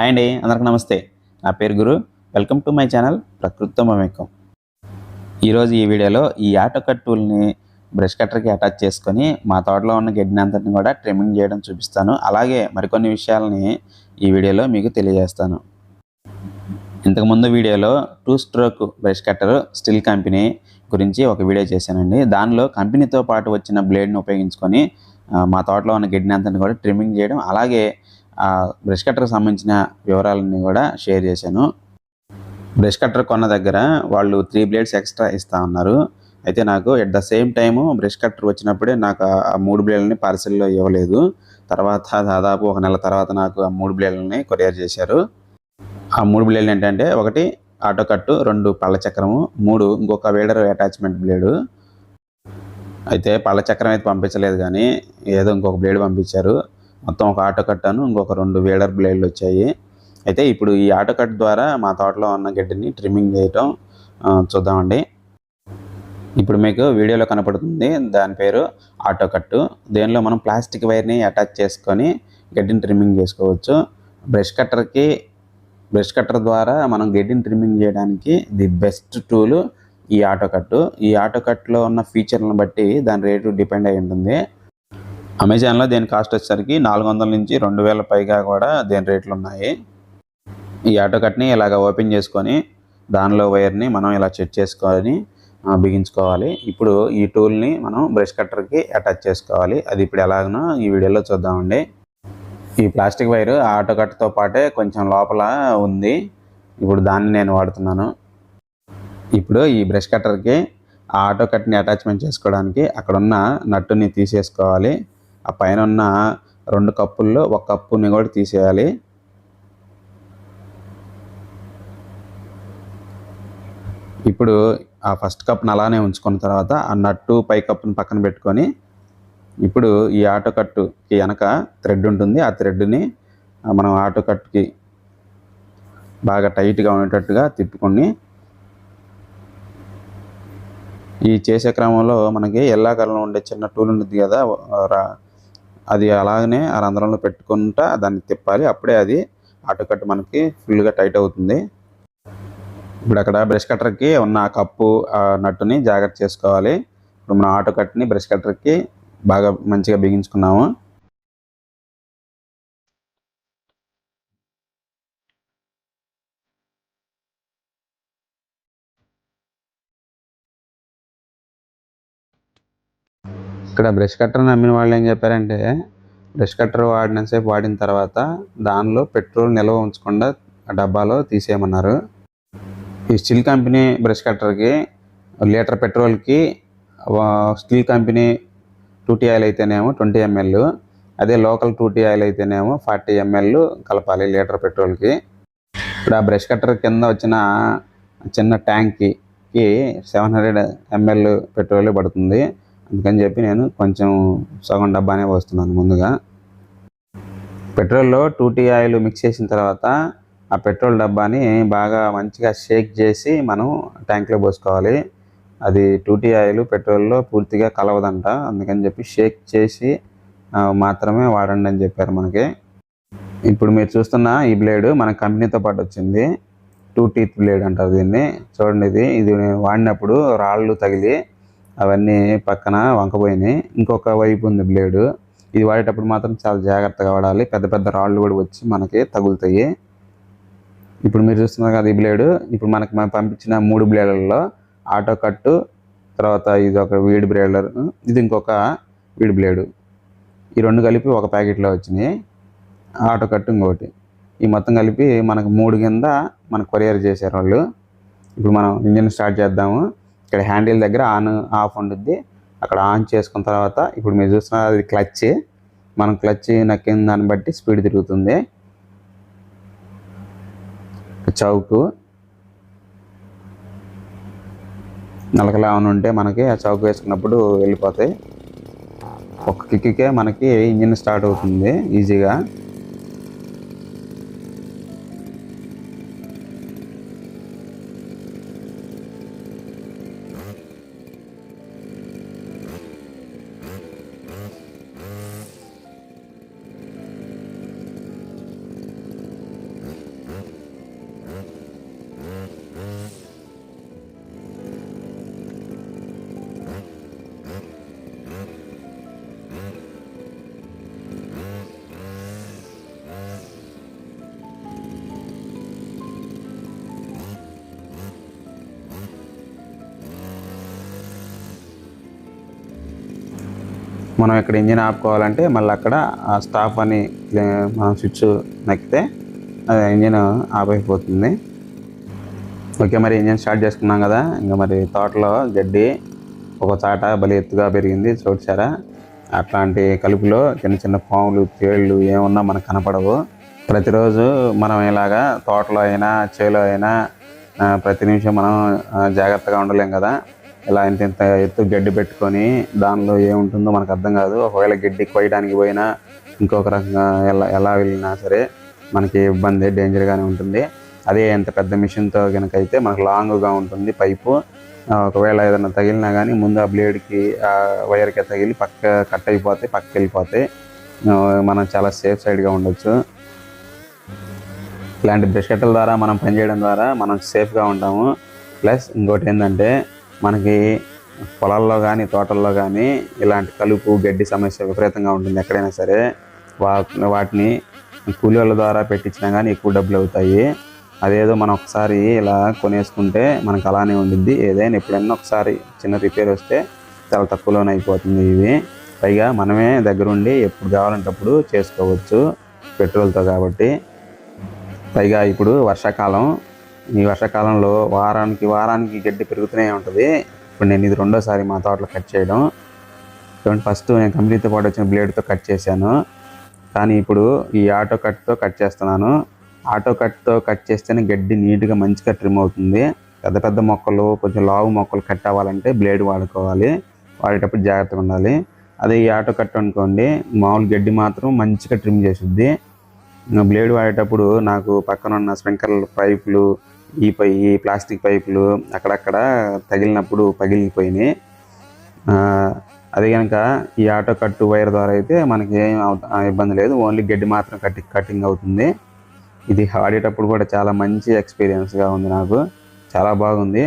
Hi అండి అందరికి నమస్తే. నా పేరు Guru. Welcome to my channel ప్రకృతితో మమేకం. ఈరోజు ఈ వీడియోలో ఈ ఆటో కట్ టూల్ని బ్రష్ కట్టర్కి అటాచ్ చేసుకొని మా తోటలో ఉన్న గడ్డిని అంతటిని కూడా ట్రిమ్మింగ్ చేయడం చూపిస్తాను. అలాగే మరికొన్ని విషయాలని ఈ వీడియోలో మీకు తెలియజేస్తాను. ఇంతకుముందు వీడియోలో two stroke brush cutter Stihl company గురించి ఒక వీడియో చేశానండి. దానిలో కంపెనీతో పాటు వచ్చిన బ్లేడ్ని ఉపయోగించుకొని మా తోటలో ఉన్న గడ్డిని అంతని కూడా ట్రిమ్మింగ్ చేయడం అలాగే ఆ బ్రష్ కట్టర్కి సంబంధించిన వివరాలన్నీ కూడా షేర్ చేశాను. బ్రష్ కట్టర్ కొన్న దగ్గర వాళ్ళు త్రీ బ్లేడ్స్ ఎక్స్ట్రా ఇస్తా ఉన్నారు అయితే నాకు at the same time brush cutter వచ్చినప్పుడే నాకు ఆ- మూడు బ్లేడ్లని పార్సిల్లో ఇవ్వలేదు. తర్వాత దాదాపు ఒక నెల తర్వాత నాకు ఆ మూడు బ్లేడ్లని కొరియర్ చేశారు. ఆ మూడు బ్లేడ్లు ఏంటంటే ఒకటి ఆటో కట్టు రెండు పళ్ళ చక్రము మూడు ఇంకొక వేడర్ అటాచ్మెంట్ బ్లేడు. అయితే పళ్ళ చక్రం అయితే పంపించలేదు కానీ ఏదో ఇంకొక బ్లేడ్ పంపించారు. మొత్తం ఒక ఆటో కట్టాను ఇంకొక రెండు వేడర్ బ్లేడ్లు వచ్చాయి. అయితే ఇప్పుడు ఈ ఆటో కట్ ద్వారా మా తోటలో ఉన్న గడ్డిని ట్రిమ్మింగ్ చేయటం చూద్దామండి. ఇప్పుడు మీకు వీడియోలో కనపడుతుంది దాని పేరు ఆటో కట్టు. దీనిలో మనం ప్లాస్టిక్ వైర్ని అటాచ్ చేసుకొని గడ్డిని ట్రిమ్మింగ్ చేసుకోవచ్చు. బ్రష్ కట్టర్కి బ్రష్ కట్టర్ ద్వారా మనం గడ్డిని ట్రిమ్మింగ్ చేయడానికి ది బెస్ట్ టూలు ఈ ఆటో కట్టు. ఈ ఆటో కట్లో ఉన్న ఫీచర్లను బట్టి దాని రేటు డిపెండ్ అయి ఉంటుంది. అమెజాన్లో దీని కాస్ట్ వచ్చేసరికి నాలుగు వందల నుంచి రెండు వేల పైగా కూడా దీని రేట్లు ఉన్నాయి. ఈ ఆటో కట్ని ఇలాగ ఓపెన్ చేసుకొని దానిలో వైర్ని మనం ఇలా చెక్ చేసుకొని బిగించుకోవాలి. ఇప్పుడు ఈ టూల్ని మనం బ్రష్ కట్టర్కి అటాచ్ చేసుకోవాలి. అది ఇప్పుడు ఎలాగనో ఈ వీడియోలో చూద్దామండి. ఈ ప్లాస్టిక్ వైర్ ఆటో కట్తో పాటే కొంచెం లోపల ఉంది. ఇప్పుడు దాన్ని నేను వాడుతున్నాను. ఇప్పుడు ఈ బ్రష్ కట్టర్కి ఆ ఆటో కట్ని అటాచ్మెంట్ చేసుకోవడానికి అక్కడున్న నట్టుని తీసేసుకోవాలి. ఆ పైన ఉన్న రెండు కప్పుల్లో ఒక కప్పుని కూడా తీసేయాలి. ఇప్పుడు ఆ ఫస్ట్ కప్ని అలానే ఉంచుకున్న తర్వాత ఆ నట్టు పై కప్పుని పక్కన పెట్టుకొని ఇప్పుడు ఈ ఆటో కట్టుకి వెనక థ్రెడ్ ఉంటుంది. ఆ థ్రెడ్ని మనం ఆటో కట్టుకి బాగా టైట్గా ఉండేటట్టుగా తిప్పుకొని ఈ చేసే క్రమంలో మనకి ఎల్లా కలర్లో ఉండే చిన్న టూల్ ఉంటుంది కదా రా- అది అలాగనే ఆ రంధ్రంలో పెట్టుకుంటా దాన్ని తిప్పాలి. అప్పుడే అది ఆటో మనకి ఫుల్గా టైట్ అవుతుంది. ఇప్పుడు అక్కడ బ్రష్ కట్టర్కి ఉన్న ఆ కప్పు ఆ నట్టుని జాగ్రత్త చేసుకోవాలి. ఇప్పుడు మనం ఆటో కట్ని బ్రష్ కట్టర్కి బాగా మంచిగా బిగించుకున్నాము. ఇక్కడ బ్రష్ కట్టర్ నమ్మిన వాళ్ళు ఏం చెప్పారంటే బ్రష్ కట్టర్ వాడినంతసేపు వాడిన తర్వాత దానిలో పెట్రోల్ నిల్వ ఉంచకుండా డబ్బాలో తీసేయమన్నారు. ఈ స్టీల్ కంపెనీ బ్రష్ కట్టర్కి లీటర్ పెట్రోల్కి steel company two T oil అయితేనేమో ట్వంటీ ఎంఎల్ అదే లోకల్ టూటీ ఆయిల్ అయితేనేమో ఫార్టీ ఎంఎల్ కలపాలి లీటర్ పెట్రోల్కి. ఇప్పుడు ఆ బ్రష్ కట్టర్ కింద వచ్చిన చిన్న ట్యాంక్కి సెవెన్ హండ్రెడ్ ఎంఎల్ పెట్రోల్ పడుతుంది. అందుకని చెప్పి నేను కొంచెం సగం డబ్బానే పోస్తున్నాను ముందుగా. పెట్రోల్లో టూటీ ఆయిల్ మిక్స్ చేసిన తర్వాత ఆ పెట్రోల్ డబ్బాని బాగా మంచిగా షేక్ చేసి మనం ట్యాంక్లో పోసుకోవాలి. అది టూటీ ఆయిల్ పెట్రోల్లో పూర్తిగా కలవదంట. అందుకని చెప్పి షేక్ చేసి మాత్రమే వాడండి అని చెప్పారు మనకి. ఇప్పుడు మీరు చూస్తున్న ఈ బ్లేడ్ మన కంపెనీతో పాటు వచ్చింది. టూ టీత్ బ్లేడ్ అంటారు దీన్ని. చూడండి ఇది. ఇది నేను వాడినప్పుడు రాళ్ళు తగిలి అవన్నీ పక్కన వంకపోయినాయి ఇంకొక వైపు ఉంది బ్లేడు. ఇది వాడేటప్పుడు మాత్రం చాలా జాగ్రత్తగా వాడాలి. పెద్ద పెద్ద రాళ్ళు కూడా వచ్చి మనకి తగులుతాయి. ఇప్పుడు మీరు చూస్తున్నారు కదా ఈ బ్లేడు. ఇప్పుడు మనకి మనం పంపించిన మూడు బ్లేడ్లలో ఆటో కట్టు తర్వాత ఇది ఒక వీడ్ బ్లేడర్ ఇది ఇంకొక వీడ్ బ్లేడు. ఈ రెండు కలిపి ఒక ప్యాకెట్లో వచ్చినాయి. ఆటో కట్టు ఇంకొకటి. ఈ మొత్తం కలిపి మనకు మూడు కింద మనకు కొరియర్ చేశారు వాళ్ళు. ఇప్పుడు మనం ఇంజిన్ స్టార్ట్ చేద్దాము. ఇక్కడ హ్యాండిల్ దగ్గర ఆన్ ఆఫ్ ఉంటుంది అక్కడ ఆన్ చేసుకున్న తర్వాత ఇప్పుడు మీరు చూస్తున్నారు అది క్లచ్. మనం క్లచ్ నక్కిన దాన్ని బట్టి స్పీడ్ తిరుగుతుంది. చౌకు. నలకలా ఉంటే మనకి ఆ చౌక్ వేసుకున్నప్పుడు వెళ్ళిపోతాయి. ఒక్క కిక్కే మనకి ఇంజిన్ స్టార్ట్ అవుతుంది ఈజీగా. మనం ఇక్కడ ఇంజిన్ ఆపుకోవాలంటే మళ్ళీ అక్కడ ఆ స్టాప్ అని మనం స్విచ్ నక్కితే అది ఇంజిన్ ఆఫ్ అయిపోతుంది ఓకే మరి ఇంజిన్ స్టార్ట్ చేసుకున్నాం కదా. ఇంకా మరి తోటలో గడ్డి ఒక చాట బలి ఎత్తుగా పెరిగింది చూసారా? అట్లాంటి కలుపులో చిన్న చిన్న పాములు తేళ్ళు ఏమున్నా మనకు కనపడవు. ప్రతిరోజు మనం ఇలాగా తోటలో అయినా చేలో అయినా ప్రతి నిమిషం మనం జాగ్రత్తగా ఉండలేం కదా. ఇలా ఇంత ఇంత ఎత్తు గడ్డి పెట్టుకొని దానిలో ఏముంటుందో మనకు అర్థం కాదు. ఒకవేళ గడ్డి కొయ్యడానికి పోయినా ఇంకొక రకంగా ఎలా ఎలా వెళ్ళినా సరే మనకి ఇబ్బంది డేంజర్గానే ఉంటుంది. అదే ఎంత పెద్ద మిషన్తో కనుక అయితే మనకు లాంగ్గా ఉంటుంది పైపు. ఒకవేళ ఏదైనా తగిలినా కానీ ముందు ఆ బ్లేడ్కి ఆ వైర్కి తగిలి పక్క కట్ అయిపోతే పక్కకి వెళ్ళిపోతాయి మనం చాలా సేఫ్ సైడ్గా ఉండొచ్చు. ఇలాంటి బ్రష్ కట్టల ద్వారా మనం పనిచేయడం ద్వారా మనం సేఫ్గా ఉంటాము. ప్లస్ ఇంకోటి ఏంటంటే మనకి పొలాల్లో కానీ తోటల్లో కానీ ఇలాంటి కలుపు గడ్డి సమస్య విపరీతంగా ఉంటుంది ఎక్కడైనా సరే. వా వాటిని కూలీల ద్వారా పెట్టించినా కానీ ఎక్కువ డబ్బులు అవుతాయి. అదేదో మనం ఒకసారి ఇలా కొనేసుకుంటే మనకు అలానే ఉండిద్ది. ఏదైనా ఎప్పుడైనా ఒకసారి చిన్న రిపేర్ వస్తే చాలా తక్కువలోనే అయిపోతుంది ఇవి పైగా మనమే దగ్గరుండి ఎప్పుడు కావాలంటే అప్పుడు చేసుకోవచ్చు పెట్రోల్తో కాబట్టి. పైగా ఇప్పుడు వర్షాకాలం ఈ వర్షాకాలంలో వారానికి వారానికి గడ్డి పెరుగుతూనే ఉంటుంది. ఇప్పుడు నేను ఇది రెండోసారి మా తోటలో కట్ చేయడం. చూడండి ఫస్ట్ నేను కంపెనీతో పాటు వచ్చిన బ్లేడ్తో కట్ చేశాను. కానీ ఇప్పుడు ఈ ఆటో కట్తో కట్ చేస్తున్నాను. ఆటో కట్తో కట్ చేస్తేనే గడ్డి నీట్గా మంచిగా ట్రిమ్ అవుతుంది. పెద్ద పెద్ద మొక్కలు కొంచెం లావు మొక్కలు కట్ అవ్వాలంటే బ్లేడ్ వాడుకోవాలి. వాడేటప్పుడు జాగ్రత్తగా ఉండాలి. అదే ఈ ఆటో కట్ అనుకోండి మామూలు గడ్డి మాత్రం మంచిగా ట్రిమ్ చేస్తుంది బ్లేడ్ వాడేటప్పుడు నాకు పక్కన ఉన్న స్ప్రింక్లర్ పైపులు ఈ పై ఈ ప్లాస్టిక్ పైపులు అక్కడక్కడ తగిలినప్పుడు పగిలిపోయినాయి. అదే అది కనుక ఈ ఆటో కట్టు వైర్ ద్వారా అయితే మనకి ఏం ఇబ్బంది లేదు. ఓన్లీ గడ్డి మాత్రం కట్టి కటింగ్ అవుతుంది. ఇది ఆడేటప్పుడు కూడా చాలా మంచి ఎక్స్పీరియన్స్గా ఉంది నాకు. చాలా బాగుంది.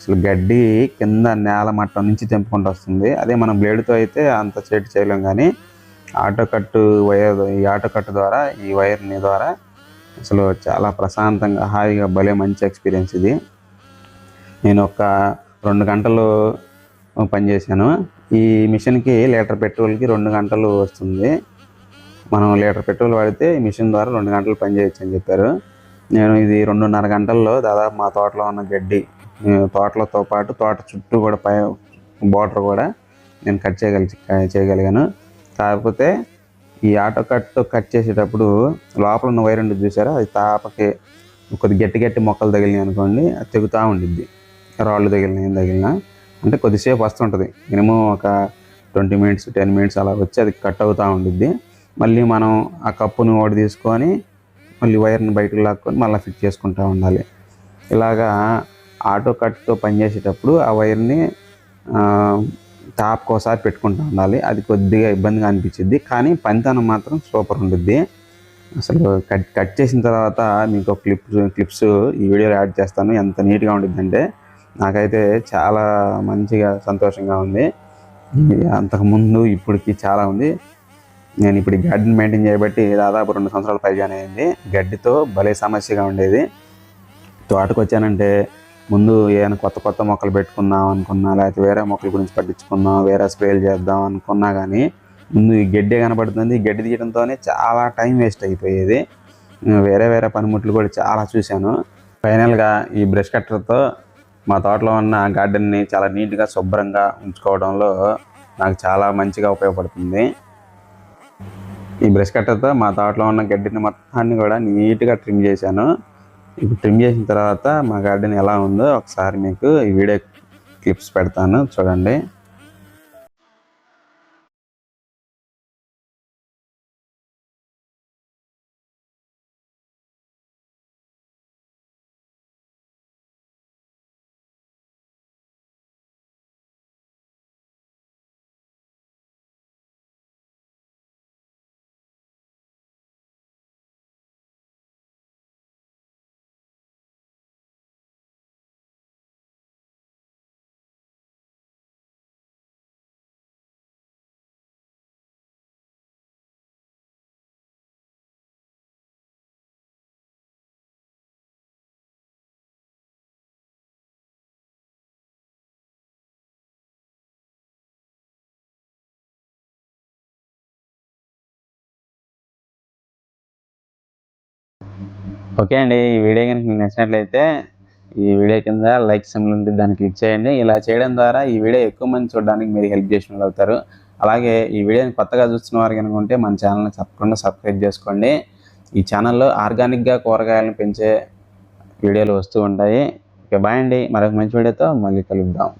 అసలు గడ్డి కింద నేల మట్టం నుంచి తెంపుకుంటూ వస్తుంది. అదే మనం బ్లేడ్తో అయితే అంత చేటు చేయలేం కానీ ఆటో కట్టు వైర్ ఈ ఆటో కట్టు ద్వారా ఈ వైర్ని ద్వారా అసలు చాలా ప్రశాంతంగా హాయిగా భలే మంచి ఎక్స్పీరియన్స్ ఇది. నేను ఒక రెండు గంటలు పనిచేశాను ఈ మిషన్కి లీటర్ పెట్రోల్కి రెండు గంటలు వస్తుంది. మనం లీటర్ పెట్రోల్ వాడితే ఈ మిషన్ ద్వారా రెండు గంటలు పనిచేయచ్చు అని చెప్పారు. నేను ఇది రెండున్నర గంటల్లో దాదాపు మా తోటలో ఉన్న గడ్డి తోటలతో పాటు తోట చుట్టూ కూడా పై బార్డర్ కూడా నేను కట్ చేయగలి చేయగలిగాను. కాకపోతే ఈ ఆటో కట్తో కట్ చేసేటప్పుడు లోపల ఉన్న వైర్ ఉండి చూసారా? అది తాపకి కొద్ది గట్టి గట్టి మొక్కలు తగిలినాయి అనుకోండి అది తెగుతూ ఉండిద్ది. రాళ్ళు తగిలినాయి తగిలినా అంటే కొద్దిసేపు వస్తుంటుంది. మినిమం ఒక ట్వంటీ మినిట్స్ టెన్ మినిట్స్ అలా వచ్చి అది కట్ అవుతూ ఉండిద్ది. మళ్ళీ మనం ఆ కప్పును ఓడి తీసుకొని మళ్ళీ వైర్ని బయటకు లాక్కొని మళ్ళీ ఫిట్ చేసుకుంటూ ఉండాలి. ఇలాగా ఆటో కట్తో పనిచేసేటప్పుడు ఆ వైర్ని టాప్కి ఒకసారి పెట్టుకుంటూ ఉండాలి. అది కొద్దిగా ఇబ్బందిగా అనిపించింది కానీ పనితనం మాత్రం సూపర్ ఉంటుంది అసలు కట్ కట్ చేసిన తర్వాత మీకు క్లిప్స్ క్లిప్స్ ఈ వీడియోలో యాడ్ చేస్తాను. ఎంత నీట్గా ఉంటుందంటే నాకైతే చాలా మంచిగా సంతోషంగా ఉంది. అంతకుముందు ఇప్పటికి చాలా ఉంది. నేను ఇప్పుడు గార్డెన్ మెయింటైన్ చేయబట్టి దాదాపు రెండు సంవత్సరాల పైగానే అయింది. గడ్డితో భలే సమస్యగా ఉండేది. తోటకు వచ్చానంటే ముందు ఏమైనా కొత్త కొత్త మొక్కలు పెట్టుకుందాం అనుకున్నా లేకపోతే వేరే మొక్కల గురించి పట్టించుకుందాం వేరే స్ప్రేలు చేద్దాం అనుకున్నా కానీ ముందు ఈ గడ్డే కనపడుతుంది గడ్డి తీయడంతోనే చాలా టైం వేస్ట్ అయిపోయేది. వేరే వేరే పనిముట్లు కూడా చాలా చూశాను. ఫైనల్గా ఈ బ్రష్ కట్టర్తో మా తోటలో ఉన్న గార్డెన్ని చాలా నీట్గా శుభ్రంగా ఉంచుకోవడంలో నాకు చాలా మంచిగా ఉపయోగపడుతుంది. ఈ బ్రష్ కట్టర్తో మా తోటలో ఉన్న గడ్డిని మొత్తాన్ని కూడా నీట్గా ట్రిమ్ చేశాను. ఇప్పుడు ట్రిమ్ చేసిన తర్వాత మా గార్డెన్ ఎలా ఉందో ఒకసారి మీకు ఈ వీడియో క్లిప్స్ పెడతాను చూడండి. ఓకే అండి ఈ వీడియో కనుక మీకు నచ్చినట్లయితే ఈ వీడియో కింద లైక్ సింబల్ ఉంది దాన్ని క్లిక్ చేయండి. ఇలా చేయడం ద్వారా ఈ వీడియో ఎక్కువ మంది చూడడానికి మీరు హెల్ప్ చేసిన వాళ్ళు అవుతారు. అలాగే ఈ వీడియోని కొత్తగా చూస్తున్న వారు కనుక ఉంటే మన ఛానల్ని తప్పకుండా సబ్స్క్రైబ్ చేసుకోండి. ఈ ఛానల్లో ఆర్గానిక్గా కూరగాయలను పెంచే వీడియోలు వస్తూ ఉంటాయి. ఓకే బాయ్ అండి. మరొక మంచి వీడియోతో మళ్ళీ కలుద్దాం.